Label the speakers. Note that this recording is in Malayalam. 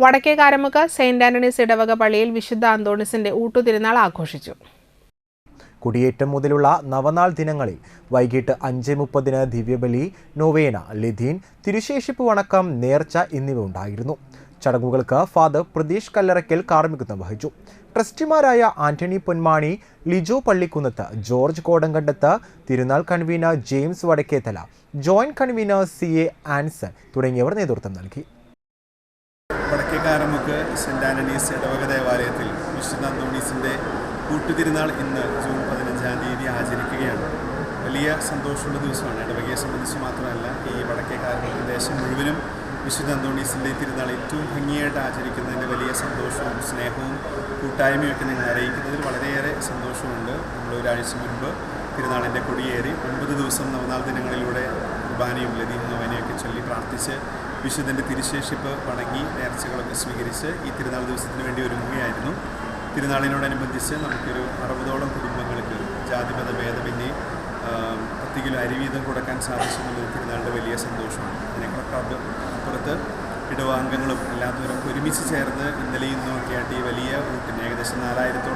Speaker 1: വടക്കേ കാരമുക്ക് സെയിന്റ് ആന്റണീസ് ഇടവക പള്ളിയിൽ വിശുദ്ധ അന്തോണിസിന്റെ ഊട്ടുതിരുനാൾ ആഘോഷിച്ചു.
Speaker 2: കുടിയേറ്റം മുതലുള്ള നവനാൾ ദിനങ്ങളിൽ വൈകിട്ട് അഞ്ച് മുപ്പതിന് ദിവ്യബലി നൊവേന ലിഥീൻ തിരുശേഷിപ്പ് വണക്കം നേർച്ച എന്നിവ ഉണ്ടായിരുന്നു. ചടങ്ങുകൾക്ക് ഫാദർ പ്രതീഷ് കല്ലറയ്ക്കൽ കാർമ്മികത്വം വഹിച്ചു. ട്രസ്റ്റിമാരായ Antony Ponmani Lijo Pallikkunnath George Kodankandath Thirunal convener James Vadakkethala joint convener C A Anson തുടങ്ങിയവർ നേതൃത്വം നൽകി.
Speaker 3: വടക്കേക്കാരമുക്ക് സെന്റ് ആന്റണീസ് ഇടവക ദേവാലയത്തിൽ വിശുദ്ധ അന്തോണീസിന്റെ കൂട്ടുതിരുനാൾ ഇന്ന് ജൂൺ പതിനഞ്ചാം തീയതി ആചരിക്കുകയാണ്. വലിയ സന്തോഷമുള്ള ദിവസമാണ്. ഇടവകയെ സംബന്ധിച്ച് മാത്രമല്ല ഈ വടക്കേ വടക്കേക്കാരമുക്ക് ദേശം മുഴുവനും വിശുദ്ധ അന്തോണീസിന്റെ തിരുനാൾ ഏറ്റവും ഭംഗിയായിട്ട് ആചരിക്കുന്നതിന്റെ വലിയ സന്തോഷവും സ്നേഹവും കൂട്ടായ്മയൊക്കെ നിങ്ങൾ അറിയിക്കുന്നതിൽ വളരെയേറെ സന്തോഷമുണ്ട്. നമ്മൾ ഒരാഴ്ച മുൻപ് തിരുനാളിന്റെ കൊടിയേറി ഒമ്പത് ദിവസം നവനാൾ ദിനങ്ങളിലൂടെ കുർബാനയും ലതീം നവനയൊക്കെ ചൊല്ലി പ്രാർത്ഥിച്ച് വിശുദ്ധന്റെ തിരുശേഷിപ്പ് വണങ്ങി നേർച്ചകളൊക്കെ സ്വീകരിച്ച് ഈ തിരുനാൾ ദിവസത്തിന് വേണ്ടി ഒരുങ്ങുകയായിരുന്നു. തിരുനാളിനോടനുബന്ധിച്ച് നമുക്കൊരു അറുപതോളം കുടുംബങ്ങൾക്ക് ജാതിമത ഭേദമന്യേ പത്ത് കിലോ അരി വീതം കൊടുക്കാൻ സാധിച്ചെന്നുള്ളത് തിരുനാളിന്റെ വലിയ സന്തോഷമാണ്. അപ്പ- അപ്പുറത്ത് ഇടവാംഗങ്ങളും എല്ലാത്തവരും ഒരുമിച്ച് ചേർന്ന് ഇന്നലെയും ഇന്നും ഒക്കെ ഈ വലിയ ഏകദേശം നാലായിരത്തോളം